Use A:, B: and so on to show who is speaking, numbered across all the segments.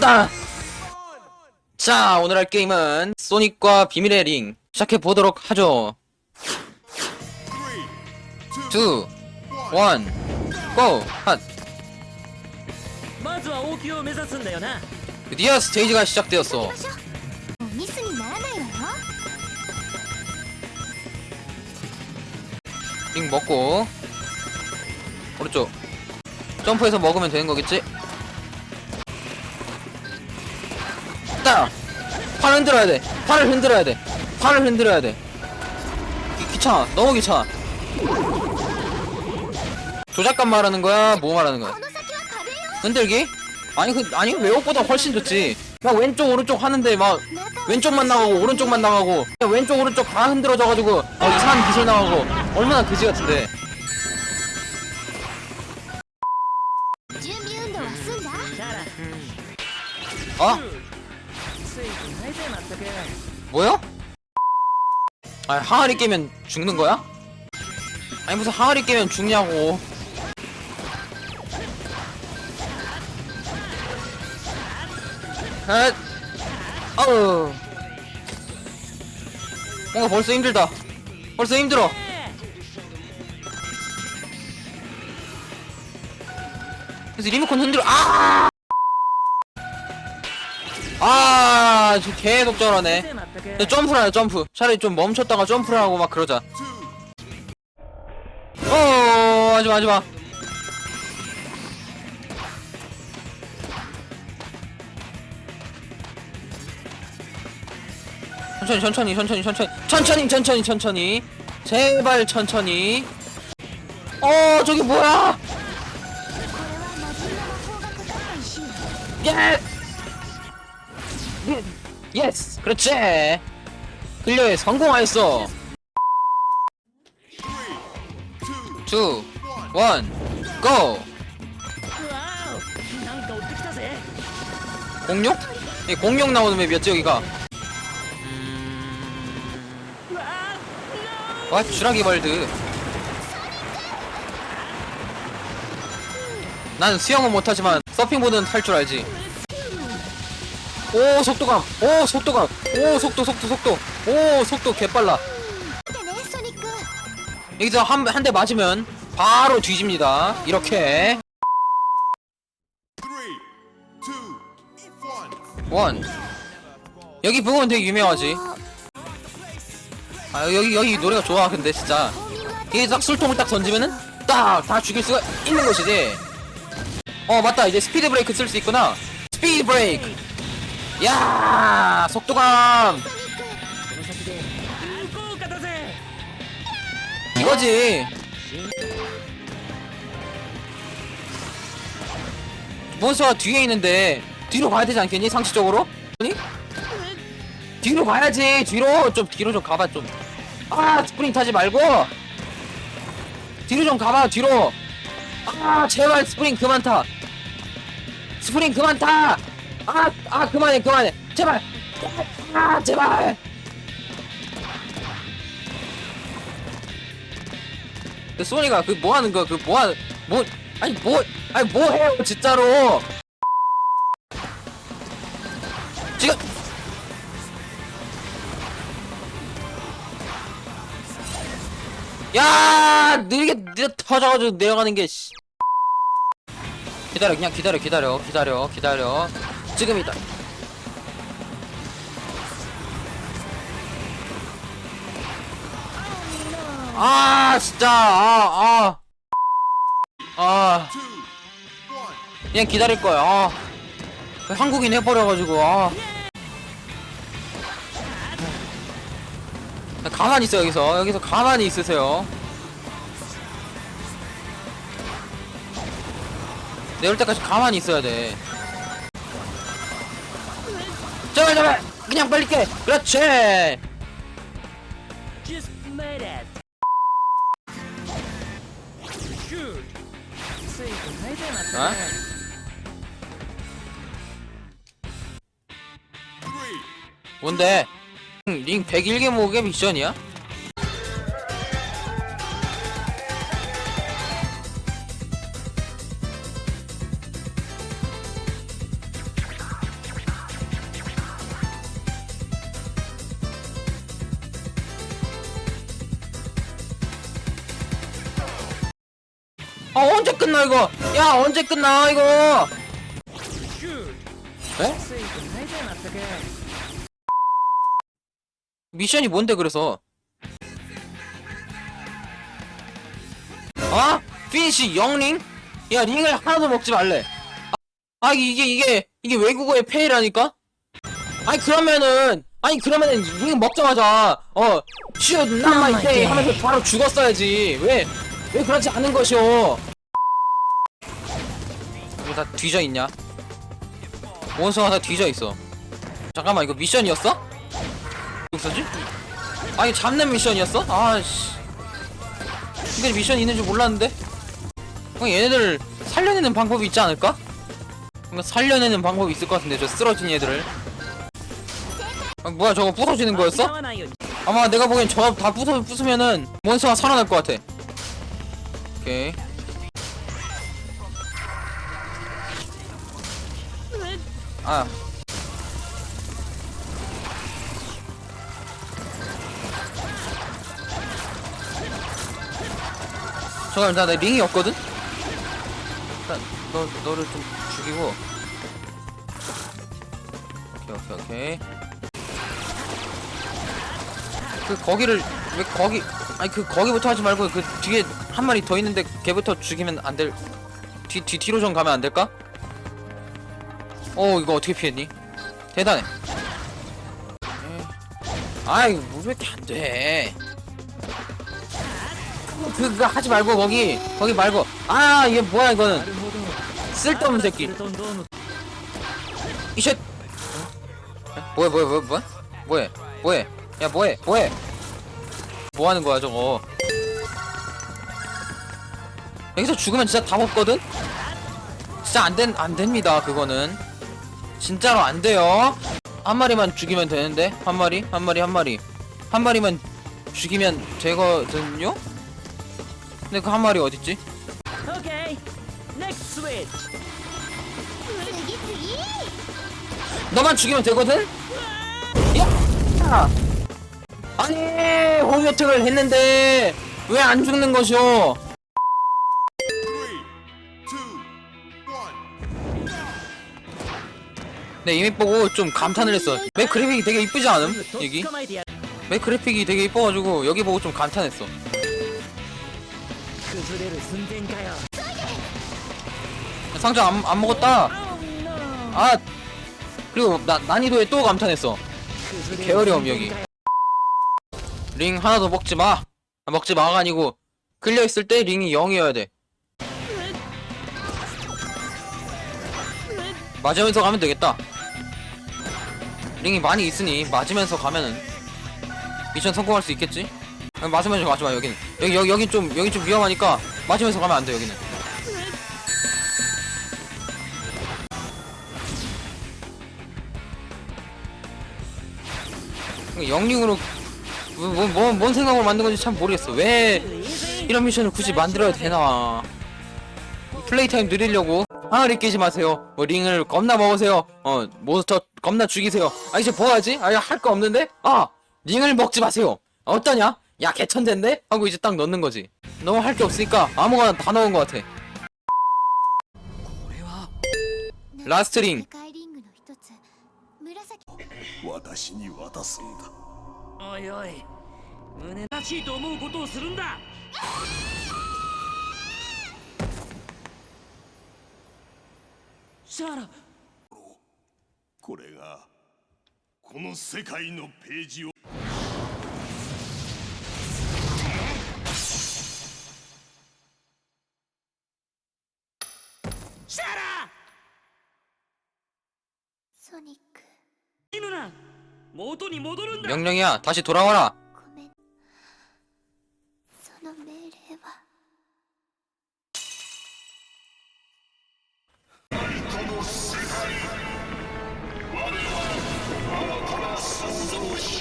A: 나. 자, 오늘 할 게임은 소닉과 비밀의 링 시작해 보도록 하죠. 2 1 고! 핫! 드디어 스테이지가 시작되었어. 링 먹고 오른쪽 점프해서 먹으면 되는 거겠지? 뺐다. 팔 흔들어야 돼. 팔을 흔들어야 돼. 팔을 흔들어야 돼. 귀, 찮아. 너무 귀찮아. 조작감 말하는 거야? 뭐 말하는 거야? 흔들기? 아니 그 아니 외국보다 훨씬 좋지. 막 왼쪽 오른쪽 하는데 막 왼쪽만 나가고 오른쪽만 나가고 왼쪽 오른쪽 다 흔들어져가지고 막 이상한 기술 나가고 얼마나 그지 같은데. 어? 뭐야? 아 항아리 깨면 죽는 거야? 아니 무슨 항아리 깨면 죽냐고 헷 아우 뭔가 벌써 힘들다 벌써 힘들어 그래서 리모컨 흔들어 아! 아, 계속 저러네. 점프를 하자, 점프. 차라리 좀 멈췄다가 점프를 하고 막 그러자. 어, 하지마, 하지마. 천천히, 천천히, 천천히, 천천히. 천천히, 천천히, 천천히. 제발 천천히. 어, 저기 뭐야? 예! 예스! 그렇지! 클리어에 성공하였어! 2, 1, 고! 공룡? 이 공룡 나오는 맵이었지 여기가
B: 음.
A: 와 주라기 발드 난 수영은 못하지만 서핑보드는 탈 줄 알지 오 속도감. 오 속도감. 오 속도 속도 속도. 오 속도 개빨라. 여기서 한 한 대 맞으면 바로 뒤집니다. 이렇게. 원. 여기 부분 되게 유명하지. 아 여기 여기 노래가 좋아 근데 진짜. 이게 딱 술통을 딱 던지면은 딱 다 죽일 수가 있는 것이지. 어 맞다. 이제 스피드 브레이크 쓸 수 있구나. 스피드 브레이크. 야 속도감. 이거지. 몬스터가 뒤에 있는데 뒤로 가야 되지 않겠니? 상식적으로? 뒤로 가야지. 뒤로 좀 뒤로 좀 가봐 좀아 스프링 타지 말고. 뒤로 좀 가봐 뒤로. 아 제발 스프링 그만 타. 스프링 그만 타. 아, 아 그만해 그만해 제발. 아 제발. 그 소니가 그 뭐 하는 거야 그 뭐 하는 뭐 아니 뭐 아니 뭐 해요 진짜로 지금 야 느리게 느려 터져가지고 내려가는 게 씨. 기다려 그냥 기다려 기다려 기다려 기다려 지금이다 아 진짜 아아 아.
C: One.
A: 그냥 기다릴 거야. 아. 한국인 해버려가지고, 아. 가만히 있어, 여기서. 여기서 가만히 있으세요. 내올 때까지 가만히 있어야 돼. 제발 제발 그냥 빨리 깨 그렇지
B: Just made it. Shoot. Save the maiden at the 어?
C: end.
A: 뭔데 응, 링 101개 모으게 미션이야? 아 언제 끝나 이거 야 언제 끝나 이거 에? 미션이 뭔데 그래서 아? 피니시 영링? 야 링을 하나도 먹지 말래 아 이게 이게 이게 외국어의 페이라니까? 아니 그러면은 아니 그러면은 링 먹자마자 어 shoot not 하면서 바로 죽었어야지 왜 왜 그렇지 않은 것이오? 이거 다 뒤져 있냐? 원숭아 다 뒤져 있어. 잠깐만 이거 미션이었어? 없었지? 아니 잡는 미션이었어? 아씨. 이게 미션 있는 줄 몰랐는데. 그냥 얘네들 살려내는 방법이 있지 않을까? 뭔가 살려내는 방법이 있을 것 같은데 저 쓰러진 얘들을. 아, 뭐야 저거 부서지는 거였어? 아마 내가 보기엔 저거 다 부서 부수면은 원숭아 살아날 것 같아. 오케이. 아. 잠깐만 나, 나 링이 없거든? 일단 너, 너를 좀 죽이고. 오케이 오케이 오케이. 그 거기를 왜 거기 아니 그 거기부터 하지 말고 그 뒤에 한 마리 더 있는데 걔부터 죽이면 안 될. 뒤, 뒤, 뒤로 좀 가면 안 될까? 어, 이거 어떻게 피했니? 대단해. 네. 아이, 왜이렇게 안 돼? 그, 그, 하지 말고, 거기. 거기 말고. 아, 얘 뭐야, 이거는. 쓸데없는 새끼. 이쉣! 뭐해, 뭐해, 뭐해, 뭐해? 뭐해, 뭐해? 야, 뭐해, 뭐해? 뭐 하는 거야, 저거. 여기서 죽으면 진짜 답 없거든? 진짜 안, 된, 안 됩니다, 그거는. 진짜로 안 돼요. 한 마리만 죽이면 되는데? 한 마리? 한 마리, 한 마리. 한 마리만 죽이면 되거든요? 근데 그 한 마리 어딨지? 너만 죽이면 되거든? 야! 아니, 호요택을 했는데 왜 안 죽는 것이오? 네 이미 보고 좀 감탄을 했어 맥 그래픽이 되게 이쁘지 않음? 여기? 맥 그래픽이 되게 이뻐가지고 여기 보고 좀 감탄했어. 상자 안, 안 먹었다? 아 그리고 나, 난이도에 또 감탄했어.
B: 게으렴
A: 여기. 링 하나 더 먹지마. 아, 먹지마가 아니고 끌려있을 때 링이 0이어야 돼. 맞으면서 가면 되겠다. 링이 많이 있으니 맞으면서 가면은 미션 성공할 수 있겠지? 아니, 맞으면서 가지 마 여기는. 여기 여기 여기 좀 여기 좀 위험하니까 맞으면서 가면 안 돼 여기는. 영링으로 뭐, 뭐, 뭐, 뭔 생각으로 만든 건지 참 모르겠어. 왜 이런 미션을 굳이 만들어야 되나? 플레이 타임 느리려고 항아리 끼지 마세요. 뭐 링을 겁나 먹으세요. 어 몬스터 겁나 죽이세요. 아 이제 뭐 하지? 아 할 거 없는데? 아 링을 먹지 마세요. 어떠냐? 야 개천된데? 하고 이제 딱 넣는 거지. 너무 할 게 없으니까 아무거나 다 넣은 것 같아. 라스트 링.
D: 世界リングの一つ紫
C: 私に渡すんだ。
B: おいおい胸らしいと思うことをするんだ シャーラ
C: これがこの世界のページを。
B: シャーラ
D: ソニック
B: 死ぬな元に戻るんだ
A: 명령이야 다시 돌아와라.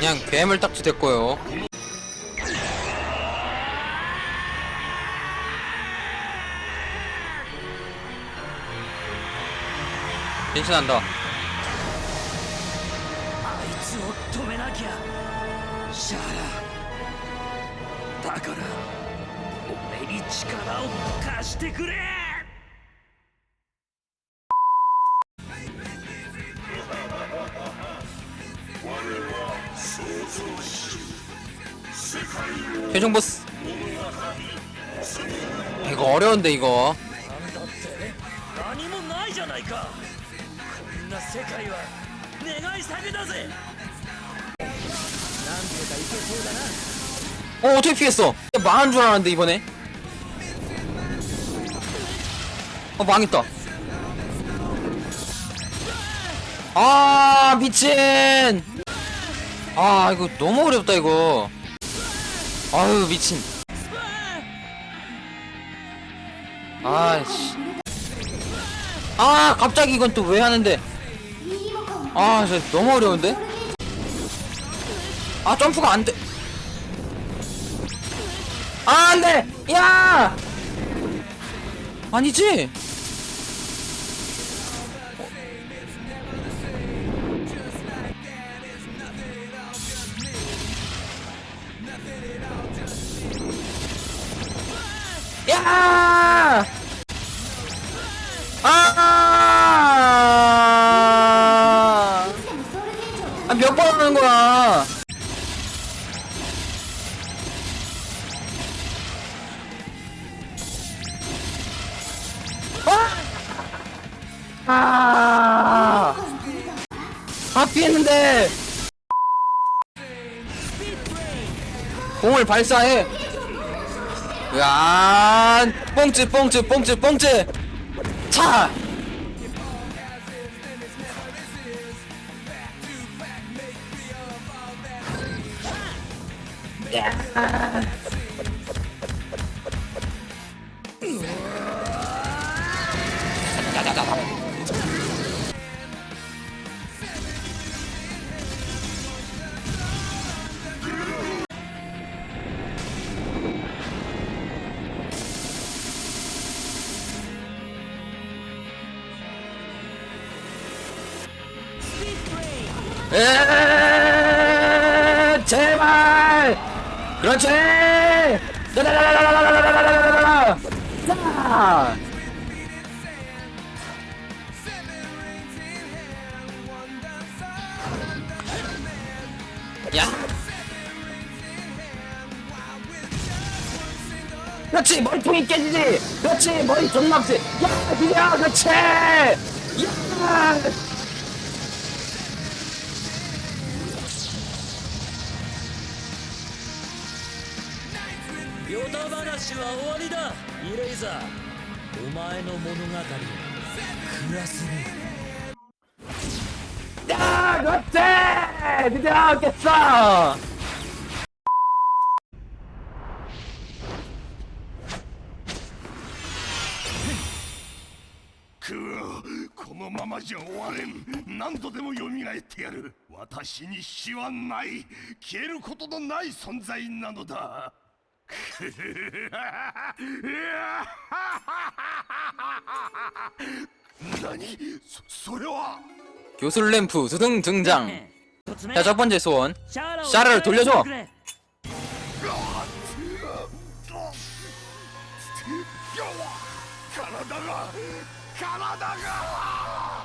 A: 그냥 괴물 딱지 됐고요. 진신한다.
B: 샤라. 다가라. 俺に力を貸してくれ
A: 최종 보스. 이거 어려운데 이거. 어 어떻게 피했어? 망한 줄 알았는데 이번에. 어 망했다. 아 미친! 아 이거 너무 어렵다 이거. 아유 미친. 아씨. 아 갑자기 이건 또 왜 하는데? 아 진짜 너무 어려운데? 아 점프가 안돼. 아 안돼! 야! 아니지? 아!
D: 아!
A: 아, 몇 번 하는 거야? 아! 아! 아, 피했는데! 공을 발사해! 으아 뽕찌 뽕찌 뽕찌 뽕찌 차 Yeah. 에 제발 그렇지 야 그렇지 머리통이 깨지지 그렇지 머리 존나 없지 야 비야 그렇지 야
B: 話は終わりだ。イレイザー。お前の物語はクラスに
A: ああごって出てお客
C: さ。んこのままじゃ終われん。何度でも蘇ってやる。私に死はない。消えることのない存在なのだ。 나니 소려와
A: 교수 램프 두둥 등장. 자, 첫 번째 소원. 샤라를 돌려줘.
C: 가라다가 가라다가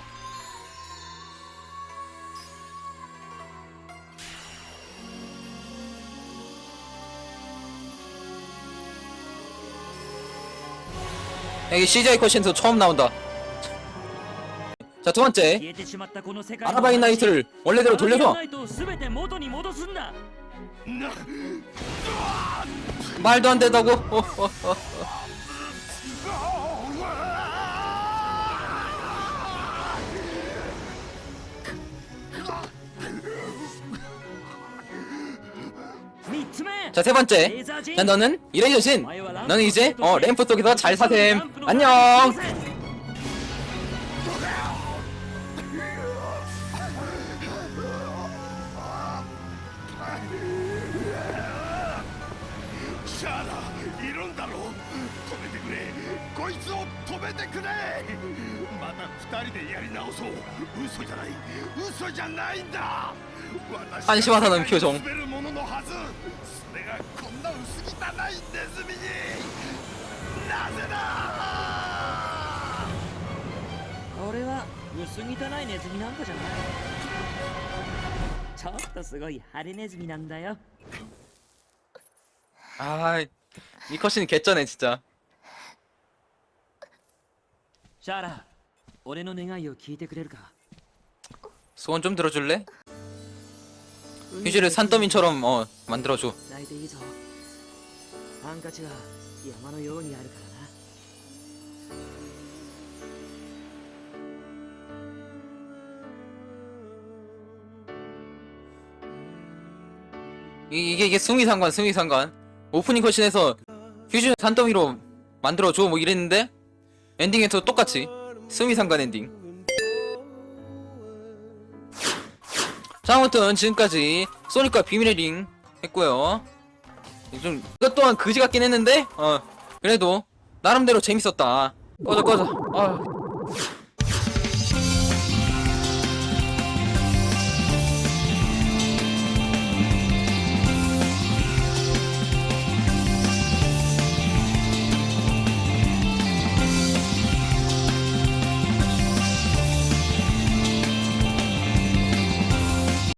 A: 여기 CJ 코신트 처음 나온다. 자, 두 번째. 아라바인 나이트를 원래대로
C: 돌려서
A: 말도 안 된다고. 어, 어, 어, 자, 세 번째. 자, 너는 이래 여신. 너는 이제 어 램프 속에서 잘 사셈. 안녕.
C: 安島さんの表情俺は薄汚いネズミ
B: なんかじゃない。ちょっとすごいハネズミなんだよ。
A: 이네진짜
B: 라 俺の願いを聞いてくれるか
A: 소원 좀 들어줄래? 휴지를 산더미처럼 어 만들어줘.
B: 泣いていいぞハンカチは山のようにあるからな
A: 이, 이게 이게 승위상관 승위상관. 오프닝 컷신에서 휴지를 산더미로 만들어줘 뭐 이랬는데 엔딩에서 똑같이 승위상관 엔딩. 자 아무튼 지금까지 소니카 비밀의 링 했고요. 좀 이것 또한 그지 같긴 했는데 어 그래도 나름대로 재밌었다. 꺼져 꺼져. 아